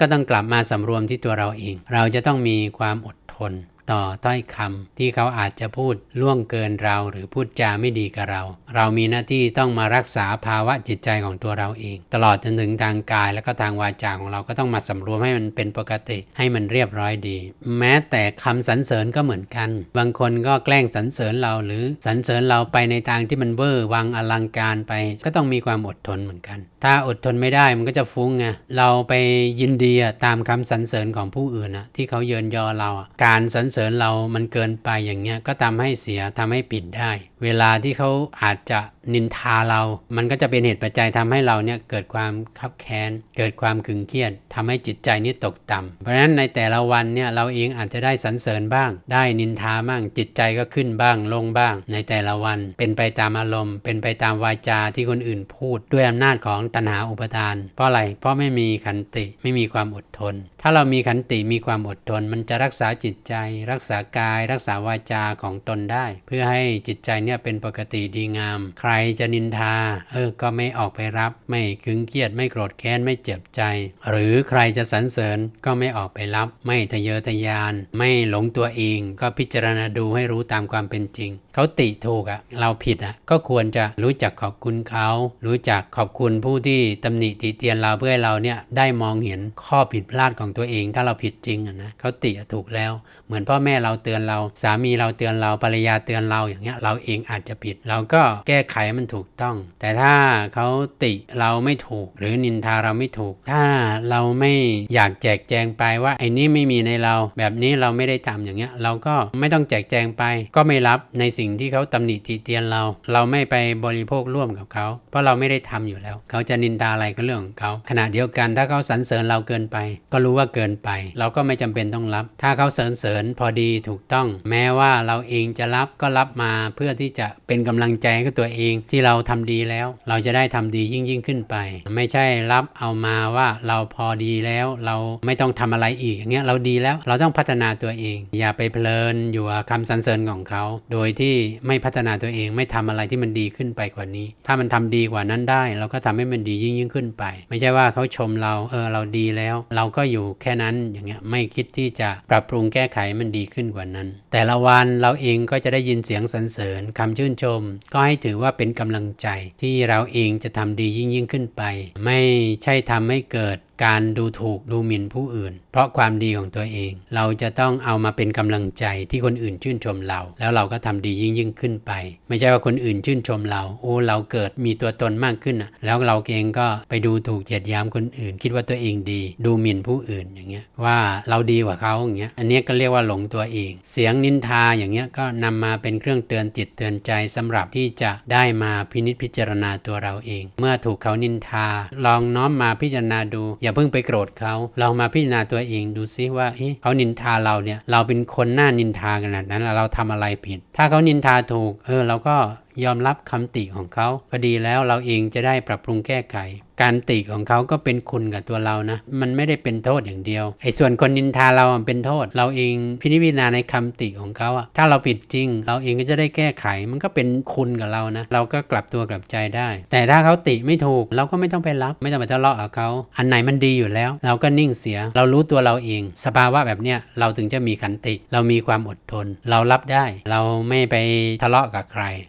ก็ต้องกลับมาสำรวมที่ตัวเราเอง เราจะต้องมีความอดทน ต่อถ้อยคำที่เขาอาจจะพูดล่วงเกินเราหรือพูดจาไม่ดีกับเรา เรามีหน้าที่ต้องมารักษาภาวะจิตใจของตัวเราเอง ตลอดจนถึงทางกายแล้วก็ทางวาจาของเราก็ต้องมาสำรวมให้มันเป็นปกติให้มันเรียบร้อยดี แม้แต่คำสรรเสริญก็เหมือนกัน บางคนก็แกล้งสรรเสริญเราหรือสรรเสริญเราไปในทางที่มันเวอร์วังอลังการไป ก็ต้องมีความอดทนเหมือนกัน ถ้าอดทนไม่ได้มันก็จะฟุ้งไงเราไปยินดีตามคำสรรเสริญของผู้อื่นนะที่เขาเยินยอเราการสรรเสริญเรามันเกินไปอย่างเงี้ยก็ทำให้เสียทำให้ปิดได้ เวลาที่เขาอาจจะนินทาเรา มันก็จะเป็นเหตุปัจจัยทำให้เราเนี่ยเกิดความคับแค้น เกิดความขึงเครียดทำให้จิตใจนี่ตกต่ำเพราะฉะนั้นในแต่ละวันเนี่ยเราเองอาจจะได้สรรเสริญบ้าง ได้นินทาบ้างจิตใจก็ขึ้นบ้างลงบ้าง ในแต่ละวันเป็นไปตามอารมณ์ เป็นไปตามวาจาที่คนอื่นพูดด้วยอำนาจของตัณหาอุปทาน เพราะอะไรเพราะไม่มีขันติไม่มีความอดทน ถ้าเรามีขันติมีความอดทน มันจะรักษาจิตใจรักษากายรักษาวาจาของตนได้ เพื่อให้จิตใจเนี่ยเป็นปกติดีงาม ใครจะนินทาเออก็ไม่ออกไปรับ ไม่ขึงเครียดไม่โกรธแค้นไม่เจ็บใจ หรือใครจะสรรเสริญก็ไม่ออกไปรับ ไม่ทะเยอทะยาน ไม่หลงตัวเอง ก็พิจารณาดูให้รู้ตามความเป็นจริงเขาติถูกอะเราผิดอะก็ควรจะรู้จักขอบคุณเขารู้จักขอบคุณผู้ที่ตำหนิติเตียนเราเพื่อให้เราเนี่ยได้มองเห็นข้อผิดพลาดของตัวเอง ถ้าเราผิดจริงอะนะเขาติถูกแล้วเหมือนพ่ออแม่เราเตือนเรา สามีเราเตือนเราภรรยาเตือนเราอย่างเงี้ยเราเองอาจจะผิด เราก็แก้ไขมันถูกต้อง แต่ถ้าเขาติเราไม่ถูก หรือนินทาเราไม่ถูก ถ้าเราไม่อยากแจกแจงไปว่าไอ้นี่ไม่มีในเรา แบบนี้เราไม่ได้ทำอย่างเงี้ย เราก็ไม่ต้องแจกแจงไป ก็ไม่รับในสิ่งที่เขาตำหนิติเตียนเรา เราไม่ไปบริโภคร่วมกับเขา เพราะเราไม่ได้ทำอยู่แล้ว เขาจะนินทาอะไรก็เรื่องของเขาขณะเดียวกันถ้าเขาสรรเสริญเราเกินไป ก็รู้ว่าเกินไป เราก็ไม่จำเป็นต้องรับ ถ้าเขาสรรเสริญพออดีถูกต้อง แม้ว่าเราเองจะรับก็รับมาเพื่อที่จะเป็นกำลังใจกับตัวเองที่เราทำดีแล้ว เราจะได้ทำดียิ่งยิ่งขึ้นไป ไม่ใช่รับเอามาว่าเราพอดีแล้วเราไม่ต้องทำอะไรอีกอย่างเงี้ยเราดีแล้วเราต้องพัฒนาตัวเอง อย่าไปเพลินอยู่กับคำสรรเสริญของเขา โดยที่ไม่พัฒนาตัวเองไม่ทำอะไรที่มันดีขึ้นไปกว่านี้ ถ้ามันทำดีกว่านั้นได้ เราก็ทำให้มันดียิ่งยิ่งขึ้นไป ไม่ใช่ว่าเขาชมเราเออเราดีแล้ว เราก็อยู่แค่นั้นอย่างเงี้ยไม่คิดที่จะปรับปรุงแก้ไขมันดีขึ้นกว่านั้น แต่ละวันเราเองก็จะได้ยินเสียงสรรเสริญคำชื่นชม ก็ให้ถือว่าเป็นกำลังใจที่เราเองจะทำดียิ่งยิ่งขึ้นไป ไม่ใช่ทำให้เกิด การดูถูกดูหมิ่นผู้อื่น เพราะความดีของตัวเอง เราจะต้องเอามาเป็นกำลังใจที่คนอื่นชื่นชมเรา แล้วเราก็ทำดียิ่งยิ่งขึ้นไป ไม่ใช่ว่าคนอื่นชื่นชมเรา โอ้เราเกิดมีตัวตนมากขึ้นอะ แล้วเราเองก็ไปดูถูกเหยียดยามคนอื่น คิดว่าตัวเองดี ดูหมิ่นผู้อื่นอย่างเงี้ยว่าเราดีกว่าเขาอย่างเงี้ยอันนี้ก็เรียกว่าหลงตัวเอง เสียงนินทาอย่างเงี้ยก็นำมาเป็นเครื่องเตือนจิตเตือนใจสำหรับที่จะได้มาพินิจพิจารณาตัวเราเอง เมื่อถูกเขานินทา ลองน้อมมาพิจารณาดูอย่าเพิ่งไปโกรธเขาเรามาพิจารณาตัวเองดูซิว่าเฮ้เขานินทาเราเนี่ยเราเป็นคนหน้านินทาขนาดนั้นเราทำอะไรผิด ถ้าเขานินทาถูกเออเราก็ ยอมรับคำติของเขาก็ดีแล้วเราเองจะได้ปรับปรุงแก้ไข การติของเขาก็เป็นคุณกับตัวเรานะ มันไม่ได้เป็นโทษอย่างเดียวไอ้ส่วนคนนินทาเราเป็นโทษ เราเองพินิจพิจารณาในคำติของเขาอะถ้าเราผิดจริง เราเองก็จะได้แก้ไข มันก็เป็นคุณกับเรานะ เราก็กลับตัวกลับใจได้ แต่ถ้าเขาติไม่ถูก เราก็ไม่ต้องไปรับ ไม่ต้องไปทะเลาะกับเขาอันไหนมันดีอยู่แล้ว เราก็นิ่งเสีย เรารู้ตัวเราเอง สภาวะแบบเนี้ยเราถึงจะมีขันติ เรามีความอดทน เรารับได้ เราไม่ไปทะเลาะกับใคร